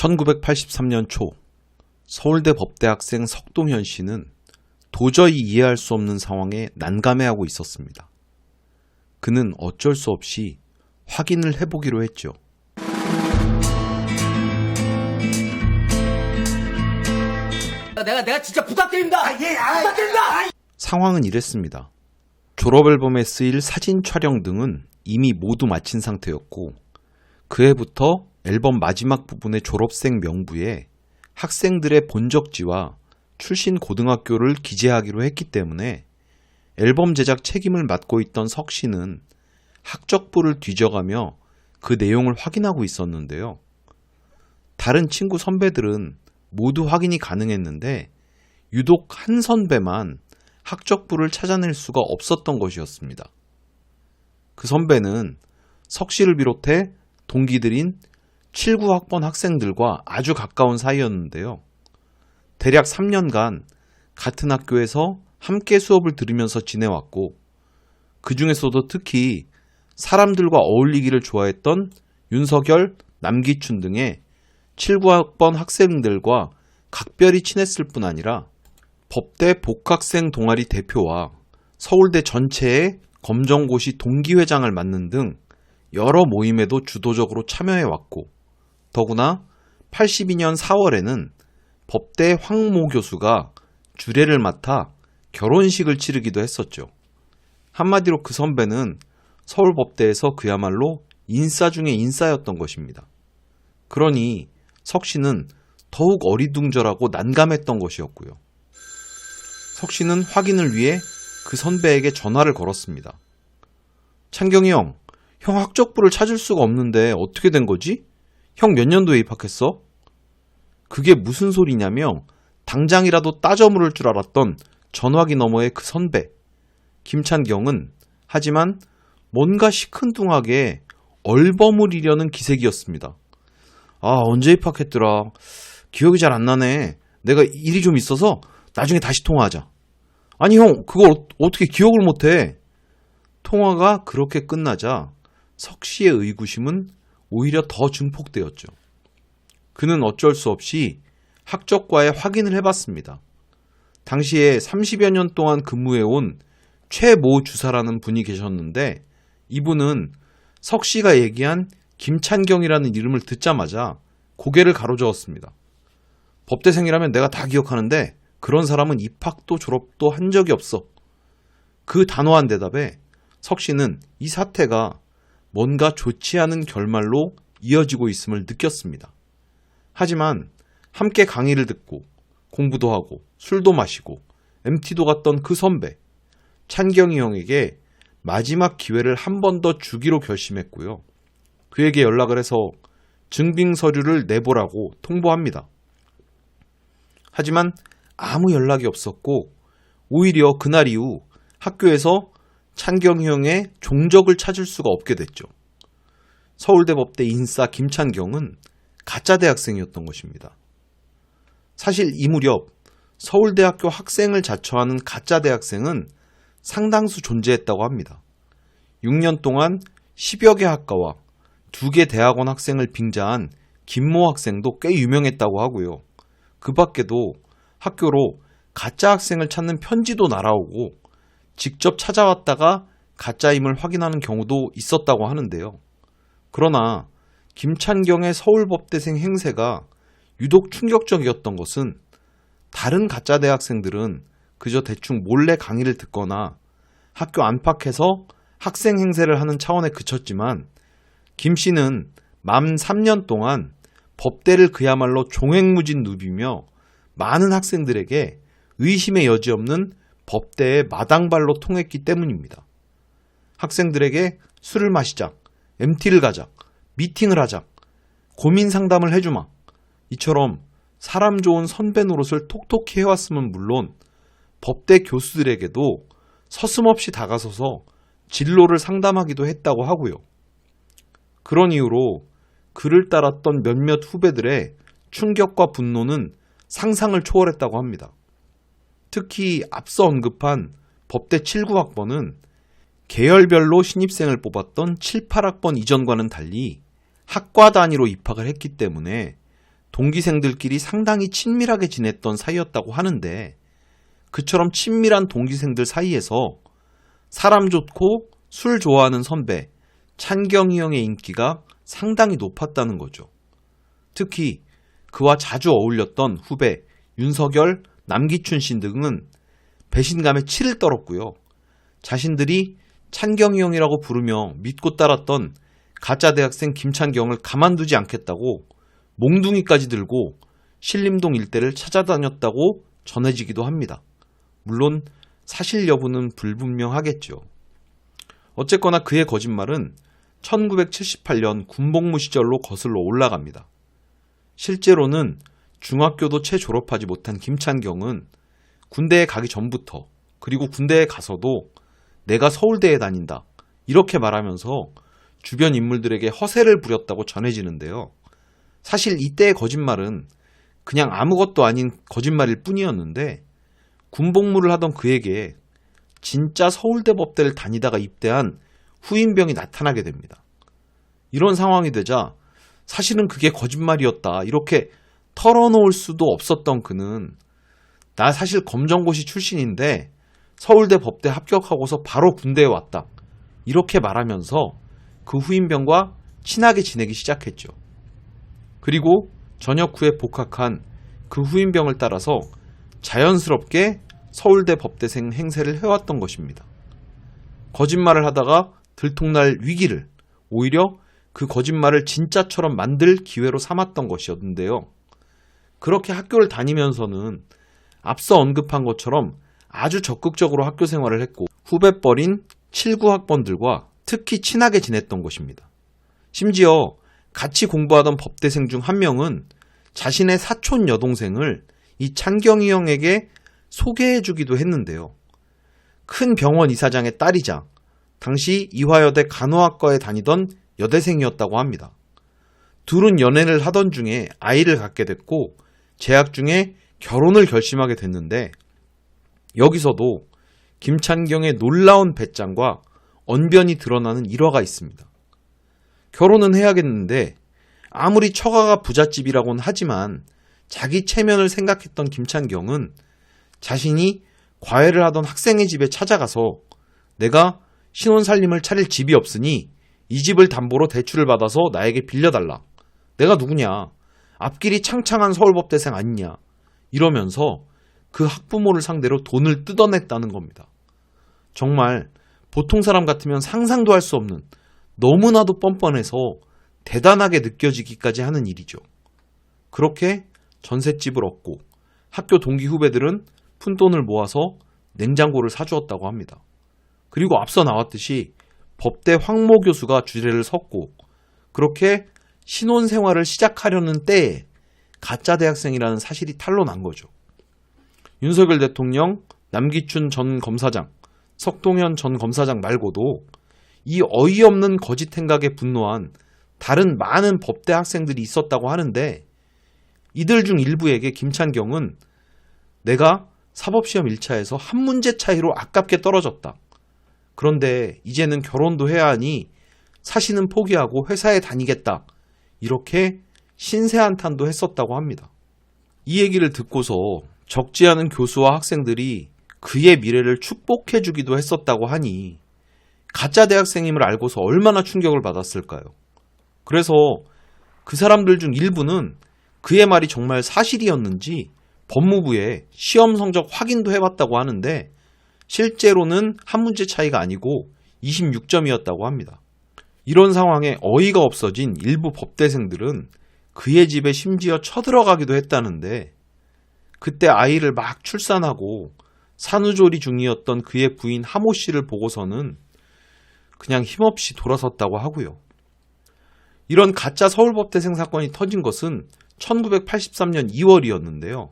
1983년 초 서울대 법대학생 석동현 씨는 도저히 이해할 수 없는 상황에 난감해하고 있었습니다. 그는 어쩔 수 없이 확인을 해보기로 했죠. 내가 내가 진짜 부탁드립니다. 부탁드립니다. 상황은 이랬습니다. 졸업 앨범에 쓰일 사진 촬영 등은 이미 모두 마친 상태였고, 그 해부터 앨범 마지막 부분의 졸업생 명부에 학생들의 본적지와 출신 고등학교를 기재하기로 했기 때문에 앨범 제작 책임을 맡고 있던 석 씨는 학적부를 뒤져가며 그 내용을 확인하고 있었는데요. 다른 친구 선배들은 모두 확인이 가능했는데 유독 한 선배만 학적부를 찾아낼 수가 없었던 것이었습니다. 그 선배는 석 씨를 비롯해 동기들인 79학번 학생들과 아주 가까운 사이였는데요. 대략 3년간 같은 학교에서 함께 수업을 들으면서 지내왔고, 그 중에서도 특히 사람들과 어울리기를 좋아했던 윤석열, 남기춘 등의 79학번 학생들과 각별히 친했을 뿐 아니라 법대 복학생 동아리 대표와 서울대 전체의 검정고시 동기회장을 맡는 등 여러 모임에도 주도적으로 참여해왔고, 더구나 82년 4월에는 법대 황모 교수가 주례를 맡아 결혼식을 치르기도 했었죠. 한마디로 그 선배는 서울법대에서 그야말로 인싸 중의 인싸였던 것입니다. 그러니 석 씨는 더욱 어리둥절하고 난감했던 것이었고요. 석 씨는 확인을 위해 그 선배에게 전화를 걸었습니다. 창경이 형, 형 학적부를 찾을 수가 없는데 어떻게 된 거지? 형 몇 년도에 입학했어? 그게 무슨 소리냐며 당장이라도 따져 물을 줄 알았던 전화기 너머의 그 선배. 김찬경은 하지만 뭔가 시큰둥하게 얼버무리려는 기색이었습니다. 아 언제 입학했더라? 기억이 잘 안 나네. 내가 일이 좀 있어서 나중에 다시 통화하자. 아니 형 그걸 어- 어떻게 기억을 못해? 통화가 그렇게 끝나자 석 씨의 의구심은 오히려 더 증폭되었죠. 그는 어쩔 수 없이 학적과에 확인을 해봤습니다. 당시에 30여 년 동안 근무해온 최모 주사라는 분이 계셨는데 이분은 석 씨가 얘기한 김찬경이라는 이름을 듣자마자 고개를 가로저었습니다. 법대생이라면 내가 다 기억하는데 그런 사람은 입학도 졸업도 한 적이 없어. 그 단호한 대답에 석 씨는 이 사태가 뭔가 좋지 않은 결말로 이어지고 있음을 느꼈습니다. 하지만 함께 강의를 듣고 공부도 하고 술도 마시고 MT도 갔던 그 선배 찬경이 형에게 마지막 기회를 한 번 더 주기로 결심했고요. 그에게 연락을 해서 증빙 서류를 내보라고 통보합니다. 하지만 아무 연락이 없었고 오히려 그날 이후 학교에서 찬경이 형의 종적을 찾을 수가 없게 됐죠. 서울대 법대 인싸 김찬경은 가짜 대학생이었던 것입니다. 사실 이 무렵 서울대학교 학생을 자처하는 가짜 대학생은 상당수 존재했다고 합니다. 6년 동안 10여 개 학과와 두개 대학원 학생을 빙자한 김모 학생도 꽤 유명했다고 하고요. 그 밖에도 학교로 가짜 학생을 찾는 편지도 날아오고 직접 찾아왔다가 가짜임을 확인하는 경우도 있었다고 하는데요. 그러나 김찬경의 서울법대생 행세가 유독 충격적이었던 것은 다른 가짜 대학생들은 그저 대충 몰래 강의를 듣거나 학교 안팎에서 학생 행세를 하는 차원에 그쳤지만 김 씨는 만 3년 동안 법대를 그야말로 종횡무진 누비며 많은 학생들에게 의심의 여지 없는 법대의 마당발로 통했기 때문입니다. 학생들에게 술을 마시자, MT를 가자, 미팅을 하자, 고민 상담을 해주마. 이처럼 사람 좋은 선배 노릇을 톡톡히 해왔으면 물론 법대 교수들에게도 서슴없이 다가서서 진로를 상담하기도 했다고 하고요. 그런 이유로 그를 따랐던 몇몇 후배들의 충격과 분노는 상상을 초월했다고 합니다. 특히 앞서 언급한 법대 79학번은 계열별로 신입생을 뽑았던 7, 8학번 이전과는 달리 학과 단위로 입학을 했기 때문에 동기생들끼리 상당히 친밀하게 지냈던 사이였다고 하는데 그처럼 친밀한 동기생들 사이에서 사람 좋고 술 좋아하는 선배 찬경이 형의 인기가 상당히 높았다는 거죠. 특히 그와 자주 어울렸던 후배 윤석열, 남기춘 씨 등은 배신감에 치를 떨었고요. 자신들이 찬경이 형이라고 부르며 믿고 따랐던 가짜 대학생 김찬경을 가만두지 않겠다고 몽둥이까지 들고 신림동 일대를 찾아다녔다고 전해지기도 합니다. 물론 사실 여부는 불분명하겠죠. 어쨌거나 그의 거짓말은 1978년 군복무 시절로 거슬러 올라갑니다. 실제로는 중학교도 채 졸업하지 못한 김찬경은 군대에 가기 전부터 그리고 군대에 가서도 내가 서울대에 다닌다 이렇게 말하면서 주변 인물들에게 허세를 부렸다고 전해지는데요. 사실 이때의 거짓말은 그냥 아무것도 아닌 거짓말일 뿐이었는데 군복무를 하던 그에게 진짜 서울대 법대를 다니다가 입대한 후임병이 나타나게 됩니다. 이런 상황이 되자 사실은 그게 거짓말이었다 이렇게 털어놓을 수도 없었던 그는 나 사실 검정고시 출신인데 서울대 법대 합격하고서 바로 군대에 왔다 이렇게 말하면서 그 후임병과 친하게 지내기 시작했죠. 그리고 전역 후에 복학한 그 후임병을 따라서 자연스럽게 서울대 법대생 행세를 해왔던 것입니다. 거짓말을 하다가 들통날 위기를 오히려 그 거짓말을 진짜처럼 만들 기회로 삼았던 것이었는데요. 그렇게 학교를 다니면서는 앞서 언급한 것처럼 아주 적극적으로 학교 생활을 했고 후배뻘인 79학번들과 특히 친하게 지냈던 것입니다. 심지어 같이 공부하던 법대생 중 한 명은 자신의 사촌 여동생을 이 찬경이 형에게 소개해 주기도 했는데요. 큰 병원 이사장의 딸이자 당시 이화여대 간호학과에 다니던 여대생이었다고 합니다. 둘은 연애를 하던 중에 아이를 갖게 됐고 재학 중에 결혼을 결심하게 됐는데 여기서도 김찬경의 놀라운 배짱과 언변이 드러나는 일화가 있습니다. 결혼은 해야겠는데 아무리 처가가 부잣집이라고는 하지만 자기 체면을 생각했던 김찬경은 자신이 과외를 하던 학생의 집에 찾아가서 내가 신혼 살림을 차릴 집이 없으니 이 집을 담보로 대출을 받아서 나에게 빌려달라. 내가 누구냐? 앞길이 창창한 서울법대생 아니냐? 이러면서 그 학부모를 상대로 돈을 뜯어냈다는 겁니다. 정말 보통 사람 같으면 상상도 할 수 없는 너무나도 뻔뻔해서 대단하게 느껴지기까지 하는 일이죠. 그렇게 전셋집을 얻고 학교 동기 후배들은 푼돈을 모아서 냉장고를 사주었다고 합니다. 그리고 앞서 나왔듯이 법대 황모 교수가 주례를 섰고 그렇게 신혼 생활을 시작하려는 때에 가짜 대학생이라는 사실이 탄로난 거죠. 윤석열 대통령, 남기춘 전 검사장, 석동현 전 검사장 말고도 이 어이없는 거짓 행각에 분노한 다른 많은 법대 학생들이 있었다고 하는데 이들 중 일부에게 김찬경은 내가 사법시험 1차에서 한 문제 차이로 아깝게 떨어졌다. 그런데 이제는 결혼도 해야 하니 사시는 포기하고 회사에 다니겠다. 이렇게 신세한탄도 했었다고 합니다. 이 얘기를 듣고서 적지 않은 교수와 학생들이 그의 미래를 축복해 주기도 했었다고 하니 가짜 대학생임을 알고서 얼마나 충격을 받았을까요? 그래서 그 사람들 중 일부는 그의 말이 정말 사실이었는지 법무부에 시험 성적 확인도 해봤다고 하는데 실제로는 한 문제 차이가 아니고 26점이었다고 합니다. 이런 상황에 어이가 없어진 일부 법대생들은 그의 집에 심지어 쳐들어가기도 했다는데 그때 아이를 막 출산하고 산후조리 중이었던 그의 부인 하모 씨를 보고서는 그냥 힘없이 돌아섰다고 하고요. 이런 가짜 서울법대생 사건이 터진 것은 1983년 2월이었는데요.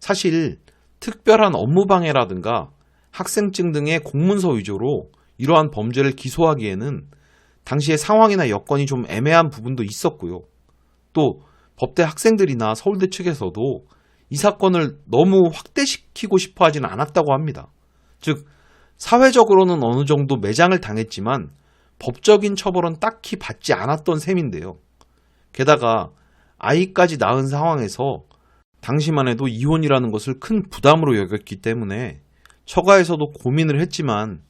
사실 특별한 업무방해라든가 학생증 등의 공문서 위조로 이러한 범죄를 기소하기에는 당시의 상황이나 여건이 좀 애매한 부분도 있었고요. 또 법대 학생들이나 서울대 측에서도 이 사건을 너무 확대시키고 싶어 하지는 않았다고 합니다. 즉, 사회적으로는 어느 정도 매장을 당했지만 법적인 처벌은 딱히 받지 않았던 셈인데요. 게다가 아이까지 낳은 상황에서 당시만 해도 이혼이라는 것을 큰 부담으로 여겼기 때문에 처가에서도 고민을 했지만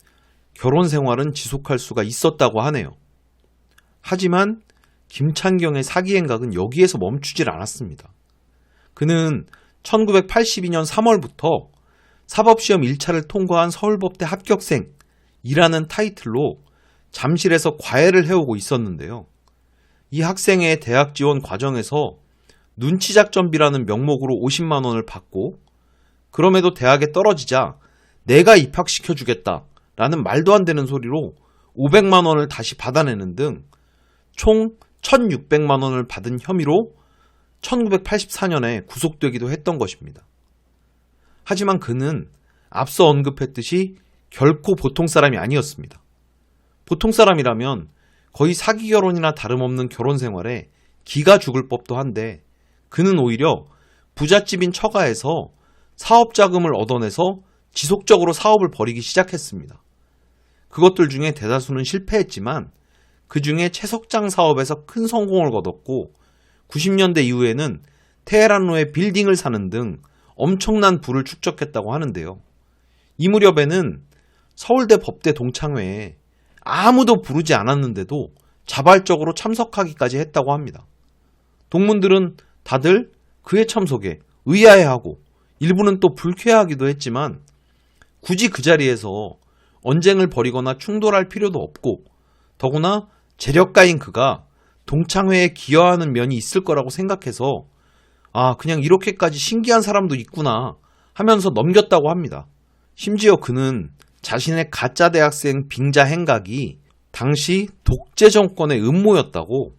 결혼 생활은 지속할 수가 있었다고 하네요. 하지만 김찬경의 사기 행각은 여기에서 멈추질 않았습니다. 그는 1982년 3월부터 사법시험 1차를 통과한 서울법대 합격생이라는 타이틀로 잠실에서 과외를 해오고 있었는데요. 이 학생의 대학 지원 과정에서 눈치작전비라는 명목으로 50만 원을 받고 그럼에도 대학에 떨어지자 내가 입학시켜주겠다 라는 말도 안 되는 소리로 500만 원을 다시 받아내는 등 총 1600만 원을 받은 혐의로 1984년에 구속되기도 했던 것입니다. 하지만 그는 앞서 언급했듯이 결코 보통 사람이 아니었습니다. 보통 사람이라면 거의 사기 결혼이나 다름없는 결혼 생활에 기가 죽을 법도 한데 그는 오히려 부잣집인 처가에서 사업 자금을 얻어내서 지속적으로 사업을 벌이기 시작했습니다. 그것들 중에 대다수는 실패했지만 그 중에 채석장 사업에서 큰 성공을 거뒀고 90년대 이후에는 테헤란로에 빌딩을 사는 등 엄청난 부를 축적했다고 하는데요. 이 무렵에는 서울대 법대 동창회에 아무도 부르지 않았는데도 자발적으로 참석하기까지 했다고 합니다. 동문들은 다들 그의 참석에 의아해하고 일부는 또 불쾌하기도 했지만 굳이 그 자리에서 언쟁을 벌이거나 충돌할 필요도 없고 더구나 재력가인 그가 동창회에 기여하는 면이 있을 거라고 생각해서 아, 그냥 이렇게까지 신기한 사람도 있구나 하면서 넘겼다고 합니다. 심지어 그는 자신의 가짜 대학생 빙자 행각이 당시 독재 정권의 음모였다고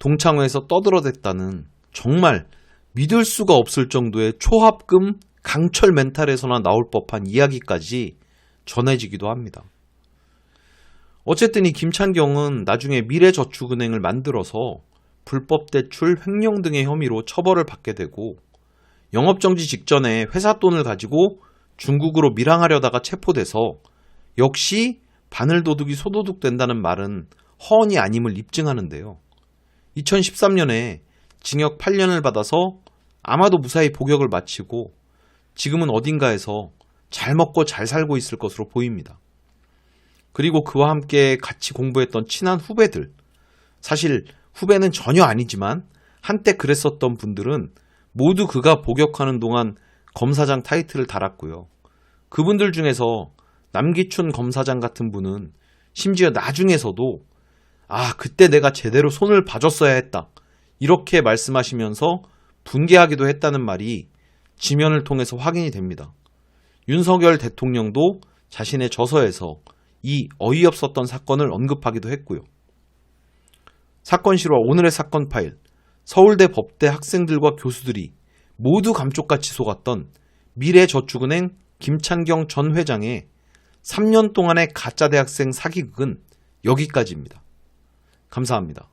동창회에서 떠들어댔다는 정말 믿을 수가 없을 정도의 초합금 강철 멘탈에서나 나올 법한 이야기까지 전해지기도 합니다. 어쨌든 이 김찬경은 나중에 미래저축은행을 만들어서 불법 대출, 횡령 등의 혐의로 처벌을 받게 되고 영업정지 직전에 회사 돈을 가지고 중국으로 밀항하려다가 체포돼서 역시 바늘도둑이 소도둑 된다는 말은 허언이 아님을 입증하는데요. 2013년에 징역 8년을 받아서 아마도 무사히 복역을 마치고 지금은 어딘가에서 잘 먹고 잘 살고 있을 것으로 보입니다. 그리고 그와 함께 같이 공부했던 친한 후배들, 사실 후배는 전혀 아니지만 한때 그랬었던 분들은 모두 그가 복역하는 동안 검사장 타이틀을 달았고요. 그분들 중에서 남기춘 검사장 같은 분은 심지어 나중에서도 아, 그때 내가 제대로 손을 봐줬어야 했다. 이렇게 말씀하시면서 분개하기도 했다는 말이 지면을 통해서 확인이 됩니다. 윤석열 대통령도 자신의 저서에서 이 어이없었던 사건을 언급하기도 했고요. 사건 실화 오늘의 사건 파일 서울대 법대 학생들과 교수들이 모두 감쪽같이 속았던 미래저축은행 김찬경 전 회장의 3년 동안의 가짜 대학생 사기극은 여기까지입니다. 감사합니다.